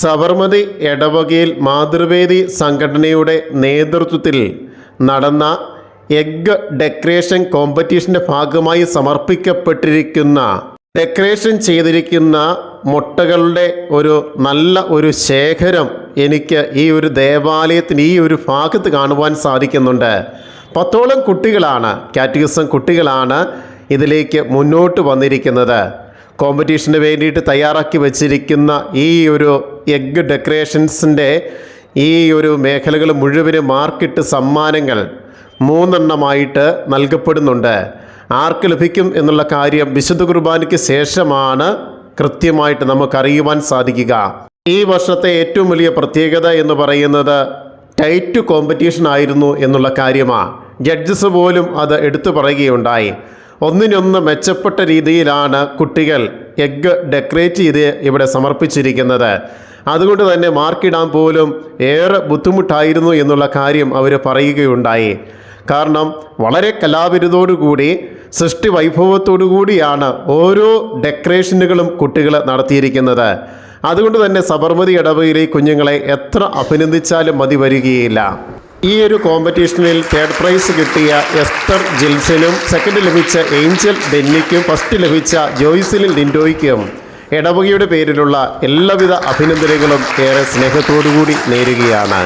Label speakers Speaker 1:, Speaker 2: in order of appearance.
Speaker 1: സബർമതി എടവകയിൽ മാതൃവേദി സംഘടനയുടെ നേതൃത്വത്തിൽ നടന്ന എഗ് ഡെക്കറേഷൻ കോമ്പറ്റീഷന്റെ ഭാഗമായി സമർപ്പിക്കപ്പെട്ടിരിക്കുന്ന ഡെക്കറേഷൻ ചെയ്തിരിക്കുന്ന മുട്ടകളുടെ ഒരു നല്ല ഒരു ശേഖരം എനിക്ക് ഈ ഒരു ദേവാലയത്തിന് ഈ ഒരു ഭാഗത്ത് കാണുവാൻ സാധിക്കുന്നുണ്ട്. പത്തോളം കുട്ടികളാണ് കാറ്റഗിസം കുട്ടികളാണ് ഇതിലേക്ക് മുന്നോട്ട് വന്നിരിക്കുന്നത്. കോമ്പറ്റീഷന് വേണ്ടിയിട്ട് തയ്യാറാക്കി വച്ചിരിക്കുന്ന ഈ ഒരു എഗ് ഡെക്കറേഷൻസിന്റെ ഈ ഒരു മേഖലകൾ മുഴുവനും മാർക്കിട്ട് സമ്മാനങ്ങൾ മൂന്നെണ്ണമായിട്ട് നൽകപ്പെടുന്നുണ്ട്. ആർക്ക് ലഭിക്കും എന്നുള്ള കാര്യം വിശുദ്ധ കുർബാനയ്ക്ക് ശേഷമാണ് കൃത്യമായിട്ട് നമുക്കറിയുവാൻ സാധിക്കുക. ഈ വർഷത്തെ ഏറ്റവും വലിയ പ്രത്യേകത എന്ന് പറയുന്നത് ടൈറ്റ് കോമ്പറ്റീഷൻ ആയിരുന്നു എന്നുള്ള കാര്യമാണ് ജഡ്ജസ് പോലും അത് എടുത്തു പറയുകയുണ്ടായി. ഒന്നിനൊന്ന് മെച്ചപ്പെട്ട രീതിയിലാണ് കുട്ടികൾ എഗ്ഗ് ഡെക്കറേറ്റ് ചെയ്ത് ഇവിടെ സമർപ്പിച്ചിരിക്കുന്നത്. അതുകൊണ്ട് തന്നെ മാർക്കിടാൻ പോലും ഏറെ ബുദ്ധിമുട്ടായിരുന്നു എന്നുള്ള കാര്യം അവർ പറയുകയുണ്ടായി. കാരണം വളരെ കലാവിരുതോടുകൂടി സൃഷ്ടി വൈഭവത്തോടുകൂടിയാണ് ഓരോ ഡെക്കറേഷനുകളും കുട്ടികൾ നടത്തിയിരിക്കുന്നത്. അതുകൊണ്ട് തന്നെ സബർമതി ഇടവയിലെ കുഞ്ഞുങ്ങളെ എത്ര അഭിനന്ദിച്ചാലും മതി വരികയില്ല. ഈ ഒരു കോമ്പറ്റീഷനിൽ തേർഡ് പ്രൈസ് കിട്ടിയ എസ്തർ ജിൽസിനും സെക്കൻഡ് ലഭിച്ച ഏഞ്ചൽ ഡെന്നിക്കും ഫസ്റ്റ് ലഭിച്ച ജോയ്സിലിൻ ലിൻഡോയ്ക്കും ഇടവകയുടെ പേരിലുള്ള എല്ലാവിധ അഭിനന്ദനങ്ങളും ഏറെ സ്നേഹത്തോടുകൂടി നേരുകയാണ്.